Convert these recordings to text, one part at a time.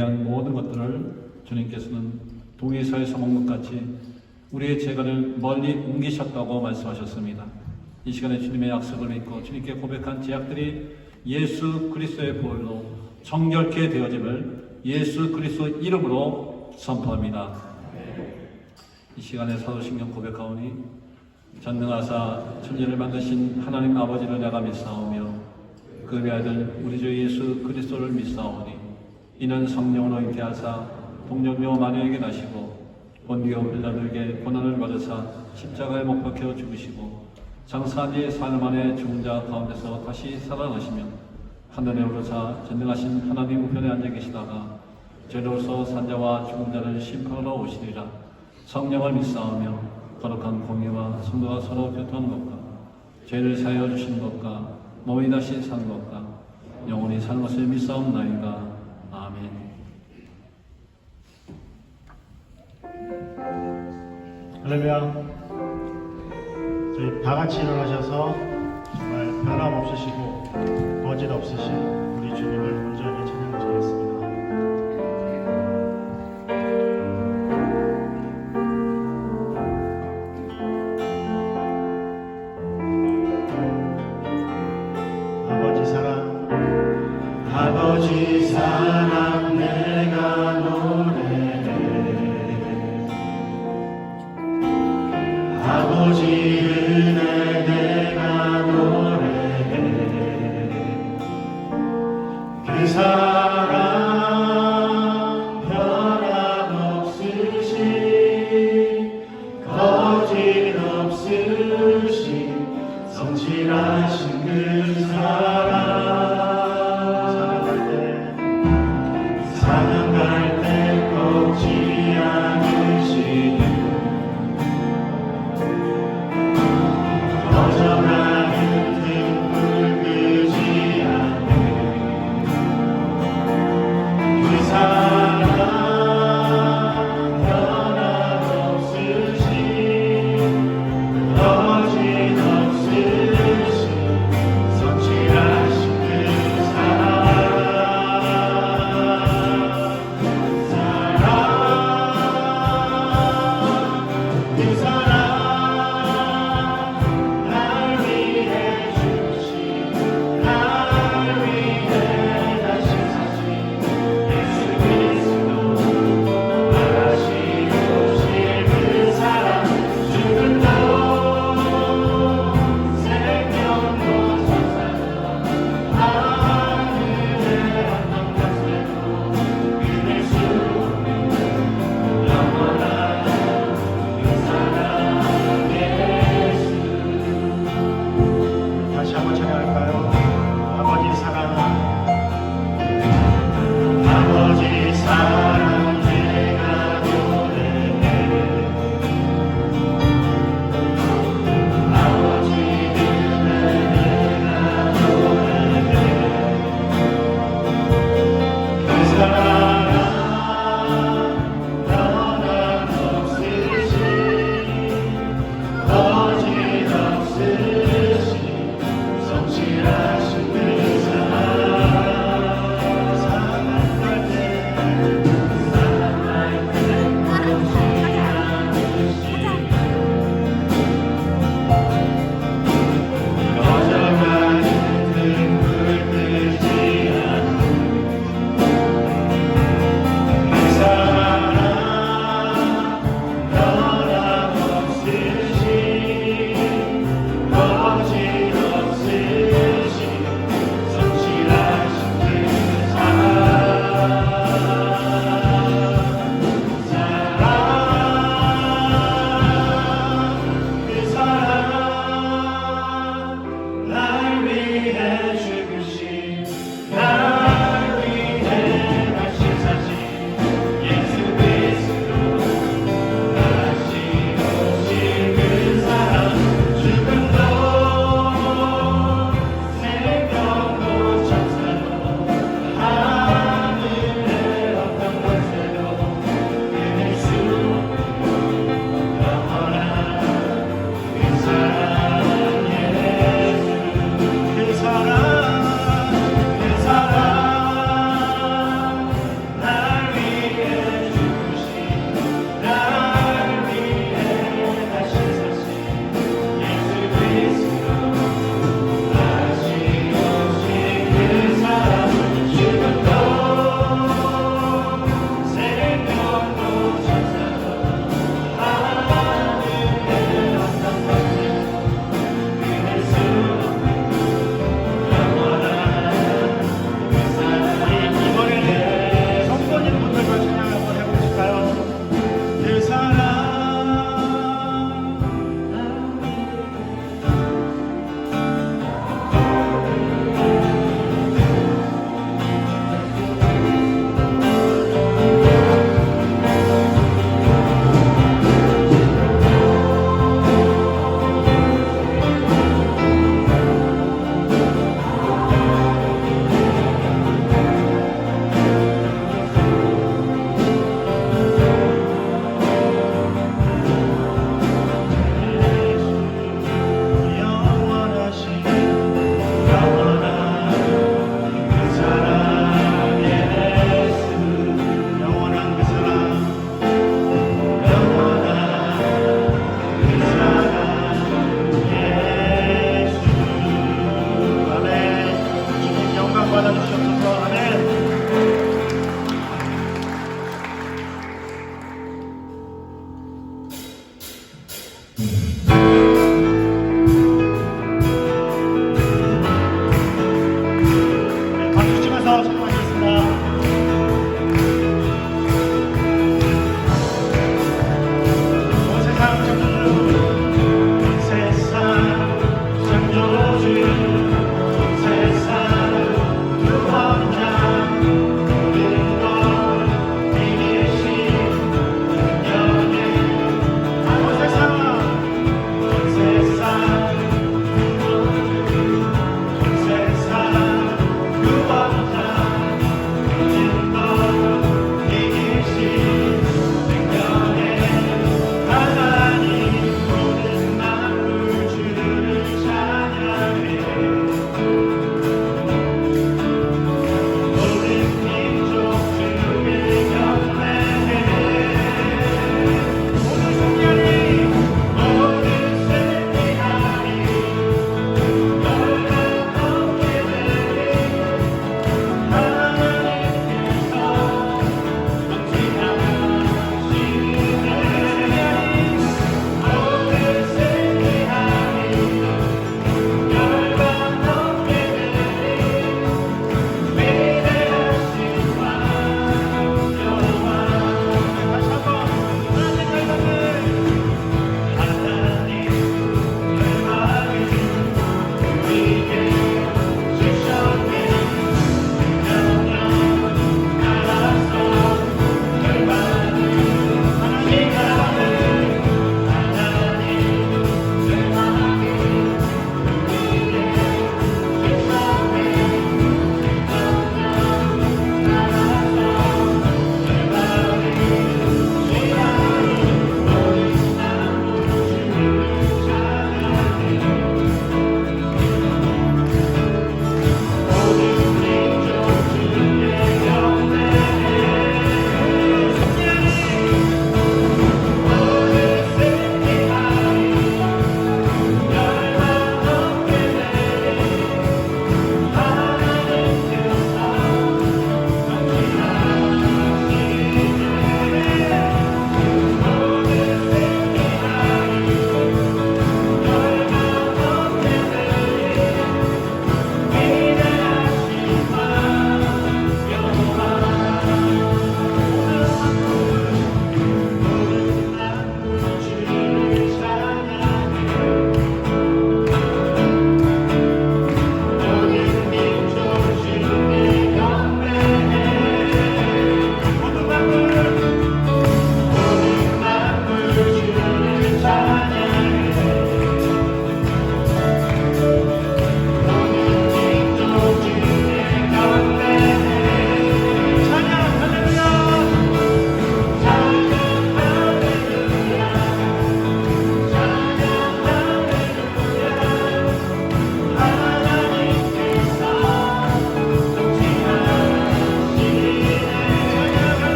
위한 모든 것들을 주님께서는 동의서에서 먹는 것 같이 우리의 재간을 멀리 옮기셨다고 말씀하셨습니다. 이 시간에 주님의 약속을 믿고 주님께 고백한 제약들이 예수 그리스도의 보혈로 정결케 되어짐을 예수 그리스도 이름으로 선포합니다. 이 시간에 사도신경 고백하오니 전능하사 천지를 만드신 하나님 아버지를 내가 믿사오며 그의 아들 우리 주 예수 그리스도를 믿사오니 이는 성령으로 잉태하사 동정녀 마녀에게 나시고 본디오 빌라도에게 고난을 받으사 십자가에 못 박혀 죽으시고 장사한 지 사흘 만에 죽은 자 가운데서 다시 살아나시며 하늘에 오르사 전능하신 하나님 우편에 앉아 계시다가 죄로서 산자와 죽은 자를 심판하러 오시리라 성령을 믿사오며 거룩한 공의와 성도가 서로 교통하는 것과 죄를 사하여 주시는 것과 몸이 다시 사는 것과 영원히 사는 것을 믿사옵나이다. 할렐루야. 저희 다 같이 일어나셔서 정말 변함 없으시고 거짓 없으신 우리 주님을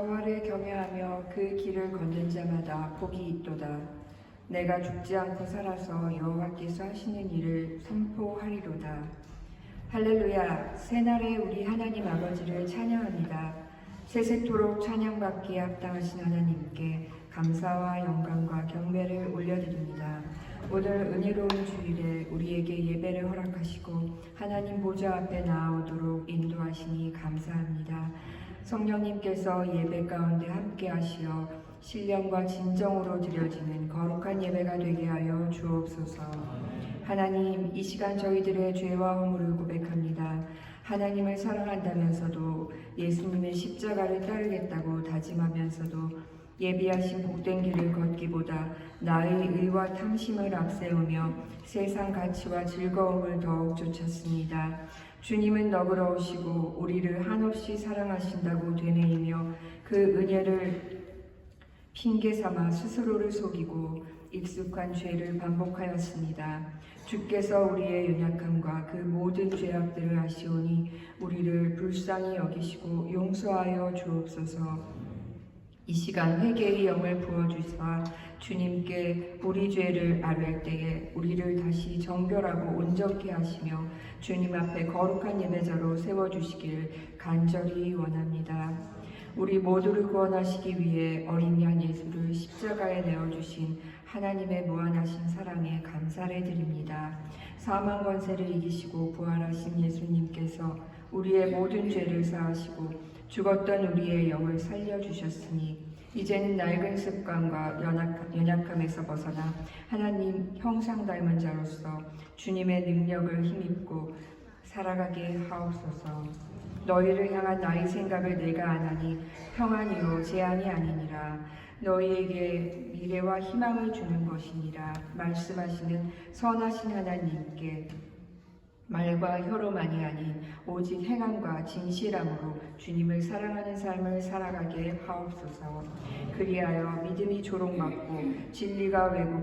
여호와를 경외하며 그 길을 걷는 자마다 복이 있도다. 내가 죽지 않고 살아서 여호와께서 하시는 일을 선포하리로다. 할렐루야! 새날에 우리 하나님 아버지를 찬양합니다. 세세토록 찬양받기에 합당하신 하나님께 감사와 영광과 경배를 올려드립니다. 오늘 은혜로운 주일에 우리에게 예배를 허락하시고 하나님 보좌 앞에 나아오도록 인도하시니 감사합니다. 성령님께서 예배 가운데 함께 하시어 신령과 진정으로 드려지는 거룩한 예배가 되게 하여 주옵소서. 하나님, 이 시간 저희들의 죄와 허물을 고백합니다. 하나님을 사랑한다면서도 예수님의 십자가를 따르겠다고 다짐하면서도 예비하신 복된 길을 걷기보다 나의 의와 탐심을 앞세우며 세상 가치와 즐거움을 더욱 쫓았습니다. 주님은 너그러우시고 우리를 한없이 사랑하신다고 되뇌이며 그 은혜를 핑계 삼아 스스로를 속이고 익숙한 죄를 반복하였습니다. 주께서 우리의 연약함과 그 모든 죄악들을 아시오니 우리를 불쌍히 여기시고 용서하여 주옵소서. 이 시간 회개의 영을 부어주사 주님께 우리 죄를 아뢰할 때에 우리를 다시 정결하고 온전케 하시며 주님 앞에 거룩한 예배자로 세워주시길 간절히 원합니다. 우리 모두를 구원하시기 위해 어린 양 예수를 십자가에 내어주신 하나님의 무한하신 사랑에 감사를 드립니다. 사망 권세를 이기시고 부활하신 예수님께서 우리의 모든 죄를 사하시고 죽었던 우리의 영을 살려주셨으니 이제는 낡은 습관과 연약, 연약 함에서 벗어나 하나님 형상 닮은 자로서 주님의 능력을 힘입고 살아가게 하옵소서. 너희를 향한 나의 생각을 내가 아나니 평안이요 재앙이 아니니라. 너희에게 미래와 희망을 주는 것이니라. 말씀하시는 선하신 하나님께 말과 혀로만이 아닌 오직 행함과 진실함으로 주님을 사랑하는 삶을 살아가게 하옵소서. 그리하여 믿음이 조롱받고 진리가 왜곡